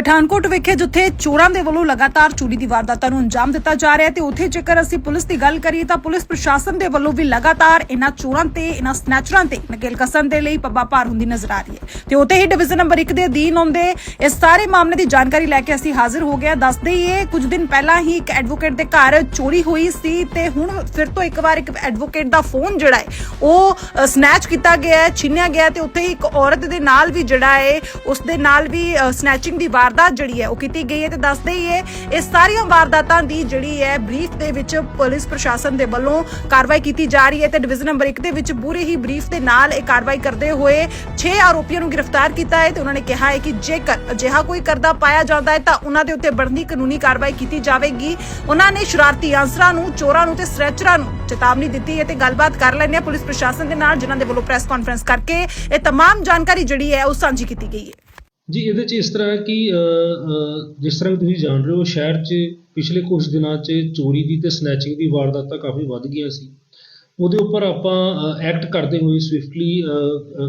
ਪਠਾਨਕੋਟ ਵਿਖੇ ਜਿੱਥੇ ਚੋਰਾਂ ਦੇ ਵੱਲੋਂ ਲਗਾਤਾਰ ਚੋਰੀ ਦੀ ਵਾਰਦਾਤਾਂ ਨੂੰ ਅੰਜਾਮ ਦਿੱਤਾ ਜਾ ਰਿਹਾ ਹੈ ਤੇ ਉੱਥੇ ਜੇਕਰ ਅਸੀਂ ਪੁਲਿਸ ਦੀ ਗੱਲ ਕਰੀਏ ਤਾਂ ਪੁਲਿਸ ਪ੍ਰਸ਼ਾਸਨ ਦੇ ਵੱਲੋਂ ਵੀ ਲਗਾਤਾਰ ਇਹਨਾਂ ਚੋਰਾਂ ਤੇ, ਇਹਨਾਂ ਸਨੈਚਰਾਂ ਤੇ ਨਕੇਲ ਕਸਣ ਦੇ ਲਈ ਪੱਬਾ ਭਾਰ ਹੁੰਦੀ ਨਜ਼ਰ ਆ ਰਹੀ ਹੈ। ਤੇ ਉੱਥੇ ਹੀ ਡਿਵੀਜ਼ਨ ਨੰਬਰ 1 ਦੇ ਅਧੀਨ ਆਉਂਦੇ ਇਸ ਸਾਰੇ ਮਾਮਲੇ ਦੀ ਜਾਣਕਾਰੀ ਲੈ ਕੇ ਅਸੀਂ ਹਾਜ਼ਰ ਹੋ ਗਏ ਦੱਸ ਦੱਸਦੇ ਕੁਝ ਦਿਨ ਪਹਿਲਾਂ ਹੀ ਇੱਕ ਐਡਵੋਕੇਟ ਦੇ ਘਰ ਚੋਰੀ ਹੋਈ ਸੀ ਤੇ ਹੁਣ ਫਿਰ ਤੋਂ ਇੱਕ ਵਾਰ ਇੱਕ ਐਡਵੋਕੇਟ ਦਾ ਫੋਨ ਜਿਹੜਾ ਹੈ, ਉਹ ਸਨੈਚ ਕੀਤਾ ਗਿਆ ਹੈ, ਛਿਨਿਆ ਗਿਆ ਤੇ ਉੱਥੇ ਹੀ ਇੱਕ ਔਰਤ ਦੇ ਨਾਲ ਵੀ ਜਿਹੜਾ ਹੈ, ਉਸ ਦੇ ਨਾਲ ਵੀ ਸਨੈਚਿੰਗ ਦੀ ਵਾਰ ਵਾਰਦਾਤ ਜਿਹੜੀ ਹੈ ਉਹ ਕੀਤੀ ਗਈ ਹੈ ਤੇ ਦੱਸਦੇ ਹੀ ਹੈ ਇਹ ਸਾਰੀਆਂ ਵਾਰਦਾਤਾਂ ਦੀ ਜਿਹੜੀ ਹੈ ਬਰੀਫ ਦੇ ਵਿੱਚ ਪੁਲਿਸ ਪ੍ਰਸ਼ਾਸਨ ਦੇ ਵੱਲੋਂ ਕਾਰਵਾਈ ਕੀਤੀ ਜਾ ਰਹੀ ਹੈ ਤੇ ਡਿਵੀਜ਼ਨ ਨੰਬਰ 1 ਦੇ ਵਿੱਚ ਪੂਰੇ ਹੀ ਬਰੀਫ ਦੇ ਨਾਲ ਇਹ ਕਾਰਵਾਈ ਕਰਦੇ ਹੋਏ 6 ਆਰੋਪੀਆਂ ਨੂੰ ਗ੍ਰਿਫਤਾਰ ਕੀਤਾ ਹੈ ਤੇ ਉਹਨਾਂ ਨੇ ਕਿਹਾ ਹੈ ਕਿ ਜੇਕਰ ਅਜਿਹਾ ਕੋਈ ਕਰਦਾ ਪਾਇਆ ਜਾਂਦਾ ਹੈ ਤਾਂ ਉਹਨਾਂ ਦੇ ਉੱਤੇ ਬਣਦੀ ਕਾਨੂੰਨੀ ਕਾਰਵਾਈ ਕੀਤੀ ਜਾਵੇਗੀ ਉਹਨਾਂ ਨੇ ਸ਼ਰਾਰਤੀ ਅਨਸਰਾਂ ਨੂੰ ਚੋਰਾਂ ਨੂੰ ਤੇ ਸਟ੍ਰੈਚਰਾਂ ਨੂੰ ਚੇਤਾਵਨੀ ਦਿੱਤੀ ਹੈ ਤੇ ਗੱਲਬਾਤ ਕਰ ਲੈਂਦੇ ਹਾਂ ਪੁਲਿਸ ਪ੍ਰਸ਼ਾਸਨ ਦੇ ਨਾਲ ਜਿਨ੍ਹਾਂ ਦੇ ਵੱਲੋਂ ਪ੍ਰੈਸ ਕਾਨਫਰੰਸ ਕਰਕੇ ਇਹ तमाम ਜਾਣਕਾਰੀ ਜਿਹੜੀ ਹੈ ਉਹ ਸਾਂਝੀ ਕੀਤੀ ਗਈ ਹੈ ਜੀ, ਇਹਦੇ 'ਚ ਇਸ ਤਰ੍ਹਾਂ ਹੈ ਕਿ ਜਿਸ ਤਰ੍ਹਾਂ ਕਿ ਤੁਸੀਂ ਜਾਣ ਰਹੇ ਹੋ, ਸ਼ਹਿਰ 'ਚ ਪਿਛਲੇ ਕੁਝ ਦਿਨਾਂ 'ਚ ਚੋਰੀ ਦੀ ਤੇ ਸਨੈਚਿੰਗ ਦੀ ਵਾਰਦਾਤਾਂ ਕਾਫੀ ਵੱਧ ਗਈਆਂ ਸੀ। ਉਹਦੇ ਉੱਪਰ ਆਪਾਂ ਐਕਟ ਕਰਦੇ ਹੋਏ ਸਵਿਫਟਲੀ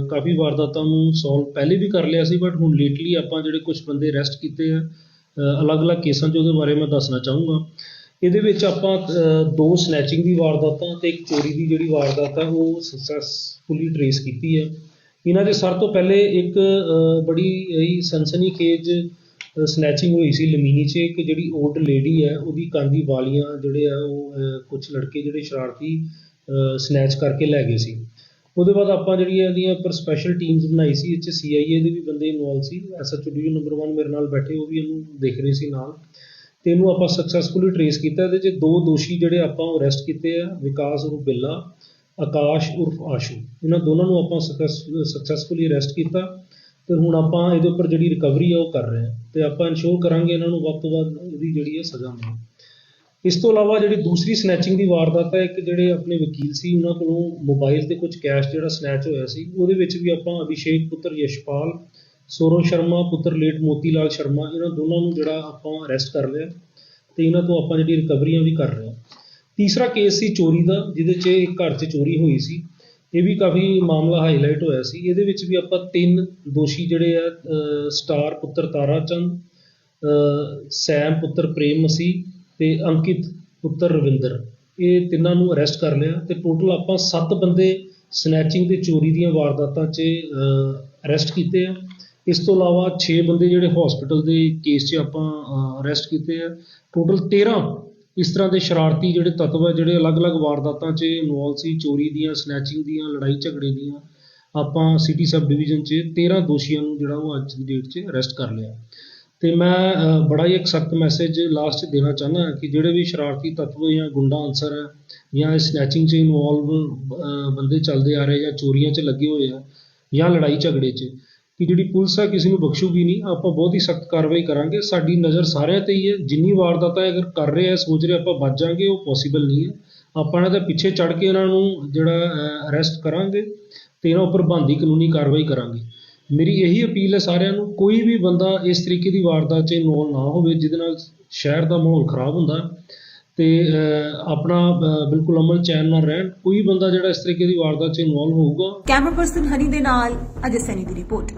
ਕਾਫੀ ਵਾਰਦਾਤਾਂ ਨੂੰ ਸੋਲਵ ਪਹਿਲੇ ਵੀ ਕਰ ਲਿਆ ਸੀ ਬਟ ਹੁਣ ਲੇਟਲੀ ਆਪਾਂ ਜਿਹੜੇ ਕੁਝ ਬੰਦੇ ਅਰੈਸਟ ਕੀਤੇ ਆ ਅਲੱਗ-ਅਲੱਗ ਕੇਸਾਂ 'ਚ ਉਹਦੇ ਬਾਰੇ ਮੈਂ ਦੱਸਣਾ ਚਾਹੂੰਗਾ। ਇਹਦੇ ਵਿੱਚ ਆਪਾਂ ਦੋ ਸਨੈਚਿੰਗ ਦੀ ਵਾਰਦਾਤਾਂ ਤੇ ਇੱਕ ਚੋਰੀ ਦੀ ਜਿਹੜੀ ਵਾਰਦਾਤ ਹੈ ਉਹ ਸਕਸੈਸਫੁਲੀ ਟਰੇਸ ਕੀਤੀ ਹੈ ਇਹਨਾਂ ਦੇ ਸਭ ਤੋਂ ਪਹਿਲੇ ਇੱਕ ਅ, ਬੜੀ ਹੀ ਸਨਸਨੀਖੇਜ ਸਨੈਚਿੰਗ ਹੋਈ ਸੀ ਲਮੀਨੀ 'ਚ ਇੱਕ ਜਿਹੜੀ 올ਡ ਲੇਡੀ ਹੈ ਉਹਦੀ ਕੰਨ ਦੀ ਵਾਲੀਆਂ ਜਿਹੜੇ ਆ ਉਹ ਕੁਝ ਲੜਕੇ ਜਿਹੜੇ ਸ਼ਰਾਰਤੀ ਸਨੈਚ ਕਰਕੇ ਲੈ ਗਏ ਸੀ। ਉਹਦੇ ਬਾਅਦ ਆਪਾਂ ਜਿਹੜੀ ਇਹਦੀਆਂ ਪਰ ਸਪੈਸ਼ਲ ਟੀਮਸ ਬਣਾਈ ਸੀ ਇਹ 'ਚ ਸੀਆਈਏ ਦੇ ਵੀ ਬੰਦੇ ਇਨਵੋਲਵ ਸੀ ਐਸਐਚਓ ਡਿਵੀਜ਼ਨ ਨੰਬਰ 1 ਮੇਰੇ ਨਾਲ ਬੈਠੇ ਉਹ ਵੀ ਇਹਨੂੰ ਦੇਖ ਰਹੇ ਸੀ ਨਾਲ। ਤੇ ਇਹਨੂੰ ਆਪਾਂ ਸਕਸੈਸਫੁਲੀ ਟਰੇਸ ਕੀਤਾ ਇਹਦੇ 'ਚ ਦੋ ਦੋਸ਼ੀ ਜਿਹੜੇ ਆਪਾਂ ਅਰੈਸਟ ਕੀਤੇ ਆ ਵਿਕਾਸ ਉਰਫ ਆਕਾਸ਼, ਉਰਫ ਆਸ਼ੂ। ਇਹਨਾਂ ਦੋਨਾਂ ਨੂੰ ਆਪਾਂ ਸਕਸੈਸਫੁਲੀ ਅਰੈਸਟ ਕੀਤਾ ਤੇ ਹੁਣ ਆਪਾਂ ਇਹਦੇ ਉੱਪਰ ਜਿਹੜੀ ਰਿਕਵਰੀ ਆ ਉਹ ਕਰ ਰਹੇ ਹਾਂ ਤੇ ਆਪਾਂ ਇਨਸ਼ੋਰ ਕਰਾਂਗੇ ਇਹਨਾਂ ਨੂੰ ਵੱਧ ਤੋਂ ਵੱਧ ਇਹਦੀ ਜਿਹੜੀ ਹੈ ਸਜ਼ਾ ਮਿਲੇ। ਇਸ ਤੋਂ ਇਲਾਵਾ ਜਿਹੜੀ ਦੂਸਰੀ ਸਨੈਚਿੰਗ ਦੀ ਵਾਰਦਾਤ ਹੈ, ਇੱਕ ਜਿਹੜੇ ਆਪਣੇ ਵਕੀਲ ਸੀ, ਉਹਨਾਂ ਕੋਲੋਂ ਮੋਬਾਈਲ ਤੇ ਕੁਝ ਕੈਸ਼ ਜਿਹੜਾ ਸਨੈਚ ਹੋਇਆ ਸੀ, ਉਹਦੇ ਵਿੱਚ ਵੀ ਆਪਾਂ ਅਭਿਸ਼ੇਕ, ਪੁੱਤਰ ਯਸ਼ਪਾਲ, ਸੌਰਵ ਸ਼ਰਮਾ, ਪੁੱਤਰ ਲੇਟ ਮੋਤੀ ਲਾਲ ਸ਼ਰਮਾ, ਇਹਨਾਂ ਦੋਨਾਂ ਨੂੰ ਜਿਹੜਾ ਆਪਾਂ ਅਰੈਸਟ ਕਰ ਲਿਆ ਤੇ ਇਹਨਾਂ ਤੋਂ ਆਪਾਂ ਜਿਹੜੀ ਰਿਕਵਰੀਆਂ ਵੀ ਕਰ ਰਹੇ ਹਾਂ। ਤੀਸਰਾ ਕੇਸ ਸੀ ਚੋਰੀ ਦਾ, ਜਿਹਦੇ 'ਚ ਇੱਕ ਘਰ 'ਚ ਚੋਰੀ ਹੋਈ ਸੀ। ਇਹ ਵੀ ਕਾਫੀ ਮਾਮਲਾ ਹਾਈਲਾਈਟ ਹੋਇਆ ਸੀ। ਇਹਦੇ ਵਿੱਚ ਵੀ ਆਪਾਂ ਤਿੰਨ ਦੋਸ਼ੀ ਜਿਹੜੇ ਆ ਸਟਾਰ ਪੁੱਤਰ ਤਾਰਾ ਚੰਦ ਸੈਮ ਪੁੱਤਰ ਪ੍ਰੇਮ ਮਸੀਹ ਤੇ ਅੰਕਿਤ ਪੁੱਤਰ ਰਵਿੰਦਰ। ਇਹ ਤਿੰਨਾਂ ਨੂੰ ਅਰੈਸਟ ਕਰ ਲਿਆ ਤੇ ਟੋਟਲ ਆਪਾਂ 7 ਬੰਦੇ ਸਨੈਚਿੰਗ ਤੇ ਚੋਰੀ ਦੀਆਂ ਵਾਰਦਾਤਾਂ 'ਚ ਅਰੈਸਟ ਕੀਤੇ ਆ। ਇਸ ਤੋਂ ਇਲਾਵਾ 6 ਬੰਦੇ ਜਿਹੜੇ ਹਸਪੀਟਲ ਦੇ ਕੇਸ 'ਚ ਆਪਾਂ ਅਰੈਸਟ ਕੀਤੇ ਆ। ਟੋਟਲ 13 ਇਸ ਤਰ੍ਹਾਂ ਦੇ ਸ਼ਰਾਰਤੀ ਜਿਹੜੇ ਤੱਤਵ ਹੈ ਜਿਹੜੇ ਅਲੱਗ-ਅਲੱਗ ਵਾਰਦਾਤਾਂ 'ਚ ਇਨਵੋਲਵ ਸੀ, ਚੋਰੀ ਦੀਆਂ ਸਨੈਚਿੰਗ ਦੀਆਂ, ਲੜਾਈ ਝਗੜੇ ਦੀਆਂ, ਆਪਾਂ ਸਿਟੀ ਸਬ ਡਿਵੀਜ਼ਨ 'ਚ 13 ਦੋਸ਼ੀਆਂ ਨੂੰ ਜਿਹੜਾ ਉਹ ਅੱਜ ਦੀ ਡੇਟ 'ਚ ਅਰੈਸਟ ਕਰ ਲਿਆ। ਤੇ ਮੈਂ ਬੜਾ ਹੀ ਇੱਕ ਸਖਤ ਮੈਸੇਜ ਲਾਸਟ 'ਚ ਦੇਣਾ ਚਾਹੁੰਦਾ ਕਿ ਜਿਹੜੇ ਵੀ ਸ਼ਰਾਰਤੀ ਤੱਤਵ ਜਾਂ ਗੁੰਡਾ ਅਨਸਰ ਹੈ ਜਾਂ ਸਨੈਚਿੰਗ 'ਚ ਇਨਵੋਲਵ ਬੰਦੇ ਚੱਲਦੇ ਆ ਰਹੇ ਜਾਂ ਚੋਰੀਆਂ 'ਚ ਲੱਗੇ ਹੋਏ ਆ, ਜਾਂ ਲੜਾਈ ਝਗੜੇ 'ਚ ਕਿ ਜਿਹੜੀ ਪੁਲਿਸ ਆ ਕਿਸੇ ਨੂੰ ਬਖਸ਼ੂਗੀ ਨਹੀਂ, ਆਪਾਂ ਬਹੁਤ ਹੀ ਸਖਤ ਕਾਰਵਾਈ ਕਰਾਂਗੇ। ਸਾਡੀ ਨਜ਼ਰ ਸਾਰਿਆਂ ਤੇ ਹੀ ਹੈ। ਜਿੰਨੀ ਵਾਰਦਾਤਾਂ ਅਗਰ ਕਰ ਰਹੇ ਆ ਸੋਚ ਰਹੇ ਆਪਾਂ ਬਚ ਜਾਾਂਗੇ, ਉਹ ਪੋਸੀਬਲ ਨਹੀਂ ਹੈ। ਆਪਾਂ ਇਹਨਾਂ ਦੇ ਪਿੱਛੇ ਚੜ ਕੇ ਇਹਨਾਂ ਨੂੰ ਜਿਹੜਾ ਅਰੈਸਟ ਕਰਾਂਗੇ ਤੇ ਇਹਨਾਂ ਉੱਪਰ ਬਣਦੀ ਕਾਨੂੰਨੀ ਕਾਰਵਾਈ ਕਰਾਂਗੇ। ਮੇਰੀ ਇਹੀ ਅਪੀਲ ਹੈ ਸਾਰਿਆਂ ਨੂੰ, ਕੋਈ ਵੀ ਬੰਦਾ ਇਸ ਤਰੀਕੇ ਦੀ ਵਾਰਦਾਤ 'ਚ ਇਨਵੋਲ ਨਾ ਹੋਵੇ, ਜਿਹਦੇ ਨਾਲ ਸ਼ਹਿਰ ਦਾ ਮਾਹੌਲ ਖਰਾਬ ਹੁੰਦਾ। ਤੇ ਆਪਣਾ ਬਿਲਕੁਲ ਅਮਲ ਚੈਨ ਨਾਲ ਰਹਿਣ। ਕੋਈ ਬੰਦਾ ਜਿਹੜਾ ਇਸ ਤਰੀਕੇ ਦੀ ਵਾਰਦਾਤ 'ਚ ਇਨਵੋਲ ਹੋਊਗਾ। ਕੈਮਰਾ ਪਰਸਨ ਹਨੀ ਦੇ ਨਾਲ, ਅਜੇ ਸੈਨੀ ਦੀ ਰਿਪੋਰਟ।